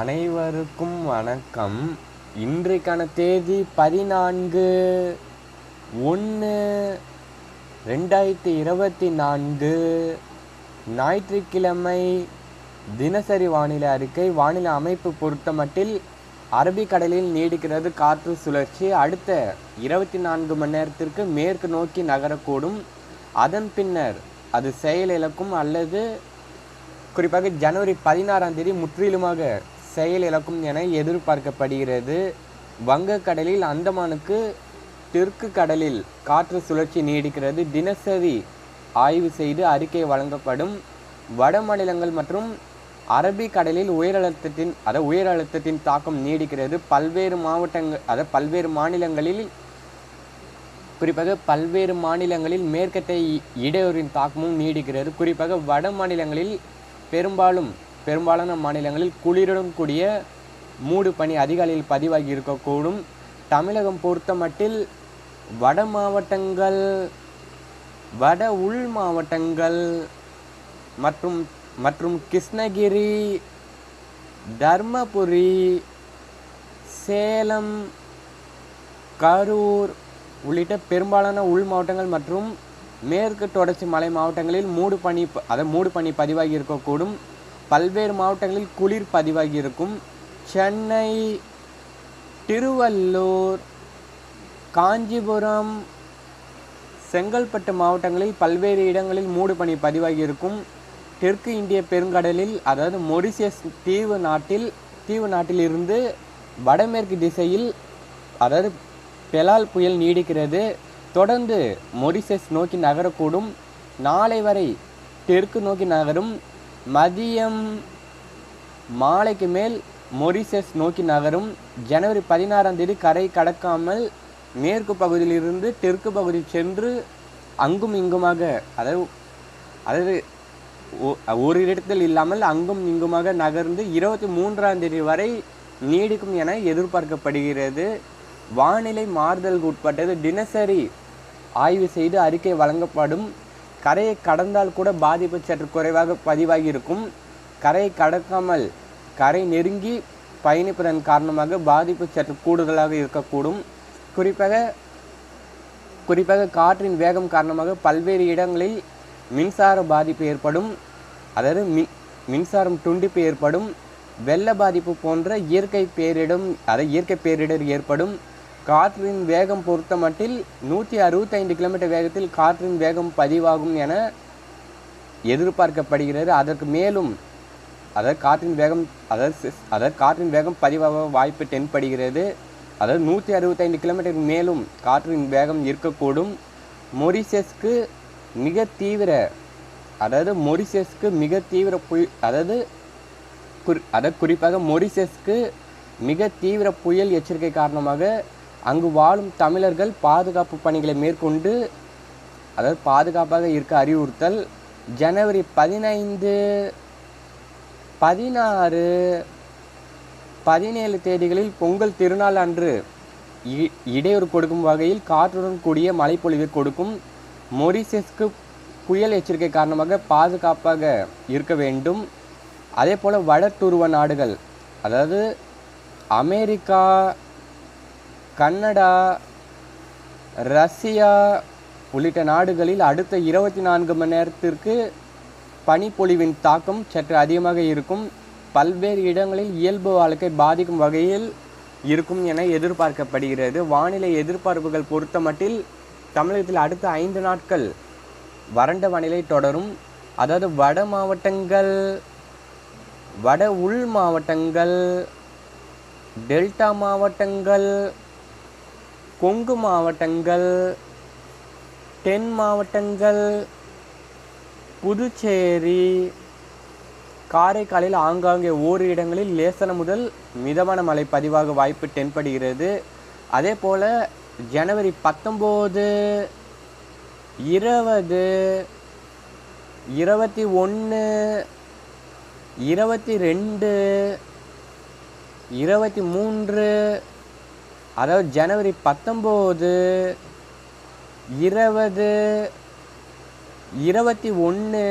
அனைவருக்கும் வணக்கம். இன்றைக்கான தேதி பதினான்கு ஒன்று ரெண்டாயிரத்தி இருபத்தி நான்கு. ஞாயிற்றுக்கிழமை தினசரி வானிலை அறிக்கை வானிலை அமைப்பு பொறுத்தமட்டில் அரபிக்கடலில் நீடிக்கிறது காற்று சுழற்சி. அடுத்த இருபத்தி நான்கு மணி நேரத்திற்கு மேற்கு நோக்கி நகரக்கூடும். அதன் பின்னர் அது செயலிழக்கும் அல்லது குறிப்பாக ஜனவரி பதினாறாம் தேதி முற்றிலுமாக செயல் இழக்கும் என எதிர்பார்க்கப்படுகிறது. வங்கக்கடலில் அந்தமானுக்கு தெற்கு கடலில் காற்று சுழற்சி நீடிக்கிறது. தினசரி ஆய்வு செய்து அறிக்கை வழங்கப்படும். வட மாநிலங்கள் மற்றும் அரபி கடலில் உயரழுத்தத்தின் அதாவது உயரழுத்தத்தின் தாக்கம் நீடிக்கிறது. பல்வேறு மாவட்டங்கள் அதாவது பல்வேறு மாநிலங்களில் குறிப்பாக பல்வேறு மாநிலங்களில் மேற்கத்தை இடையூறின் தாக்கமும் நீடிக்கிறது. குறிப்பாக வட மாநிலங்களில் பெரும்பாலும் பெரும்பாலான மாநிலங்களில் குளிருடன் கூடிய மூடு பனி அதிகாலையில் பதிவாகி இருக்கக்கூடும். தமிழகம் பொறுத்தமட்டில் வட மாவட்டங்கள் வட உள் மாவட்டங்கள் மற்றும் மற்றும் கிருஷ்ணகிரி தர்மபுரி சேலம் கரூர் உள்ளிட்ட பெரும்பாலான உள் மாவட்டங்கள் மற்றும் மேற்கு தொடர்ச்சி மலை மாவட்டங்களில் மூடு பனி அதை மூடு பனி பதிவாகி இருக்கக்கூடும். பல்வேறு மாவட்டங்களில் குளிர் பதிவாகி இருக்கும். சென்னை திருவள்ளூர் காஞ்சிபுரம் செங்கல்பட்டு மாவட்டங்களில் பல்வேறு இடங்களில் மூடுபனி பதிவாகி இருக்கும். தெற்கு இந்திய பெருங்கடலில் அதாவது மொரிசியஸ் தீவு நாட்டில் தீவு நாட்டிலிருந்து வடமேற்கு திசையில் அதாவது பெலால் புயல் நீடிக்கிறது. தொடர்ந்து மொரிசஸ் நோக்கி நகரக்கூடும். நாளை வரை தெற்கு நோக்கி நகரும். மதியம் மாலைக்கு மேல் மொரிசஸ் நோக்கி நகரும். ஜனவரி பதினாறாம் தேதி கரை கடக்காமல் மேற்கு பகுதியிலிருந்து தெற்கு பகுதி சென்று அங்கும் இங்குமாக அதாவது அதாவது ஒ- ஒரு இடத்தில் இல்லாமல் அங்கும் இங்குமாக நகர்ந்து இருபத்தி மூன்றாம் தேதி வரை நீடிக்கும் என எதிர்பார்க்கப்படுகிறது. வானிலை மாறுதலுக்கு உட்பட்டது தினசரி ஆய்வு செய்து அறிக்கை வழங்கப்படும். கரையை கடந்தால் கூட பாதிப்பு சற்று குறைவாக பதிவாகி இருக்கும். கரையை கடக்காமல் கரை நெருங்கி பயணிப்பதன் காரணமாக பாதிப்பு சற்று கூடுதலாக இருக்கக்கூடும். குறிப்பாக குறிப்பாக காற்றின் வேகம் காரணமாக பல்வேறு இடங்களில் மின்சார பாதிப்பு ஏற்படும். அதாவது மின் மின்சாரம் துண்டிப்பு ஏற்படும். வெள்ள பாதிப்பு போன்ற இயற்கை பேரிடம் அதாவது இயற்கை பேரிடர் ஏற்படும். காற்றின் வேகம் பொறுத்த மட்டில் நூற்றி அறுபத்தைந்து கிலோமீட்டர் வேகத்தில் காற்றின் வேகம் பதிவாகும் என எதிர்பார்க்கப்படுகிறது. அதற்கு மேலும் அதாவது காற்றின் வேகம் அதாவது அதாவது காற்றின் வேகம் பதிவாக வாய்ப்பு தென்படுகிறது. அதாவது நூற்றி அறுபத்தைந்து கிலோமீட்டர் மேலும் காற்றின் வேகம் இருக்கக்கூடும். மொரிசஸ்க்கு மிக தீவிர அதாவது மொரிசஸ்க்கு மிக தீவிர புயல் அதாவது குறி அதாவது குறிப்பாக மொரிசஸ்க்கு மிக தீவிர புயல் எச்சரிக்கை காரணமாக அங்கு வாழும் தமிழர்கள் பாதுகாப்பு பணிகளை மேற்கொண்டு அதாவது பாதுகாப்பாக இருக்க அறிவுறுத்தல் ஜனவரி பதினைந்து பதினாறு பதினேழு தேதிகளில் பொங்கல் திருநாள் அன்று இ- இடையூறு கொடுக்கும் வகையில் காற்றுடன் கூடிய மழைப்பொழிவு கொடுக்கும் மொரிசஸ்க்கு புயல் எச்சரிக்கை காரணமாக பாதுகாப்பாக இருக்க வேண்டும். அதே போல் வடதுருவ நாடுகள் அதாவது அமெரிக்கா கனடா ரஷ்யா உள்ளிட்ட நாடுகளில் அடுத்த இருபத்தி நான்கு மணி நேரத்திற்கு பனிப்பொழிவின் தாக்கம் சற்று அதிகமாக இருக்கும். பல்வேறு இடங்களில் இயல்பு வாழ்க்கை பாதிக்கும் வகையில் இருக்கும் என எதிர்பார்க்கப்படுகிறது. வானிலை எதிர்பார்ப்புகள் பொறுத்தமட்டில் தமிழகத்தில் அடுத்த ஐந்து நாட்கள் வறண்ட வானிலை தொடரும். அதாவது வட மாவட்டங்கள் வட உள் மாவட்டங்கள் டெல்டா மாவட்டங்கள் கொங்கு மாவட்டங்கள் தென் மாவட்டங்கள் புதுச்சேரி காரைக்காலில் ஆங்காங்கே ஓரு இடங்களில் லேசன முதல் மிதமான மழை பதிவாக வாய்ப்பு தென்படுகிறது. அதே போல் ஜனவரி பத்தொம்போது இருபது இருபத்தி ஒன்று இருபத்தி ரெண்டு இருபத்தி மூன்று அதாவது ஜனவரி பத்தொம்போது இருபது இருபத்தி ஒன்று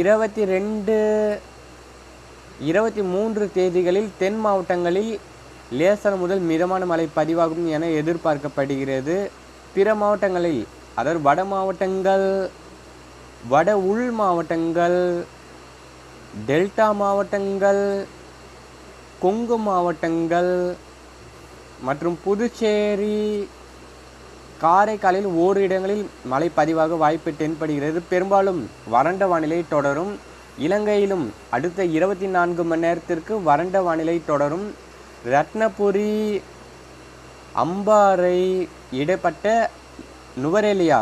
இருபத்தி ரெண்டு இருபத்தி மூன்று தேதிகளில் தென் மாவட்டங்களில் லேசர் முதல் மிதமான மழை பதிவாகும் என எதிர்பார்க்கப்படுகிறது. பிற மாவட்டங்களில் அதாவது வட மாவட்டங்கள் வட உள் மாவட்டங்கள் டெல்டா மாவட்டங்கள் கொங்கு மாவட்டங்கள் மற்றும் புதுச்சேரி காரைக்காலில் ஓரிரு இடங்களில் மழை பதிவாக வாய்ப்பு தென்படுகிறது. பெரும்பாலும் வறண்ட வானிலை தொடரும். இலங்கையிலும் அடுத்த இருபத்தி நான்கு மணி நேரத்திற்கு வறண்ட வானிலை தொடரும். ரத்னபுரி அம்பாறை இடப்பட்ட நுவரெலியா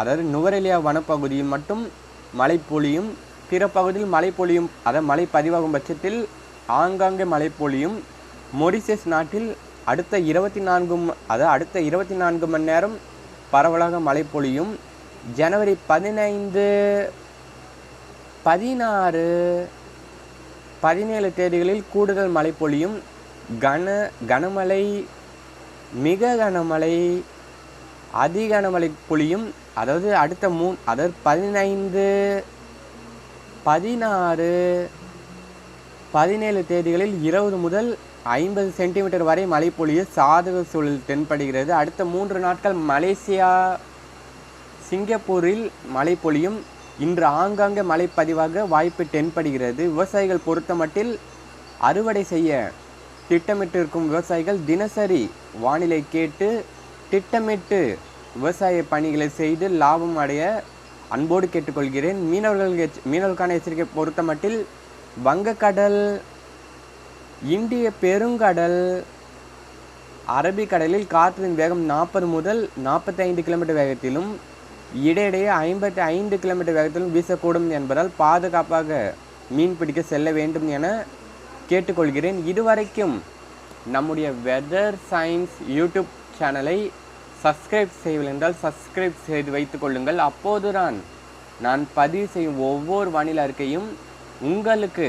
அதாவது நுவரெலியா வனப்பகுதியில் மட்டும் மழை பொழியும். பிற பகுதியில் மழை பொழியும். அதாவது மழை பதிவாகும் பட்சத்தில் ஆங்காங்கே மழை பொழியும். மொரிசஸ் நாட்டில் அடுத்த இருபத்தி நான்கு அதாவது அடுத்த இருபத்தி நான்கு மணி நேரம் பரவலாக மழை பொழியும். ஜனவரி பதினைந்து பதினாறு பதினேழு தேதிகளில் கூடுதல் மழை பொழியும். கன கனமழை மிக கனமழை அதி கனமழை பொழியும். அதாவது அடுத்த மூ அதாவது பதினைந்து பதினாறு பதினேழு தேதிகளில் இருபது முதல் ஐம்பது சென்டிமீட்டர் வரை மழை பொழிய சாதக சூழல் தென்படுகிறது. அடுத்த மூன்று நாட்கள் மலேசியா சிங்கப்பூரில் மழை பொழியும் இன்று ஆங்காங்கே மழை பதிவாக வாய்ப்பு தென்படுகிறது. விவசாயிகள் பொறுத்தமட்டில் அறுவடை செய்ய திட்டமிட்டிருக்கும் விவசாயிகள் தினசரி வானிலை கேட்டு திட்டமிட்டு விவசாய பணிகளை செய்து லாபம் அடைய அன்போடு கேட்டுக்கொள்கிறேன். மீனவர்கள் எச்ச- மீனவர்களுக்கான எச்சரிக்கை பொறுத்தமட்டில் வங்கக்கடல் இந்திய பெருங்கடல் அரபிக்கடலில் காற்றின் வேகம் நாற்பது முதல் நாற்பத்தைந்து கிலோமீட்டர் வேகத்திலும் இடையிடையே ஐம்பத்தி ஐந்து கிலோமீட்டர் வேகத்திலும் வீசக்கூடும் என்பதால் பாதுகாப்பாக மீன் பிடிக்க செல்ல வேண்டும் என கேட்டுக்கொள்கிறேன். இதுவரைக்கும் நம்முடைய வெதர் சயின்ஸ் யூடியூப் சேனலை சப்ஸ்கிரைப் செய்யவில்லை என்றால் சப்ஸ்கிரைப் செய்து வைத்துக் கொள்ளுங்கள். அப்போதுதான் நான் பதிவு செய்யும் ஒவ்வொரு வானிலை அறிக்கையும் உங்களுக்கு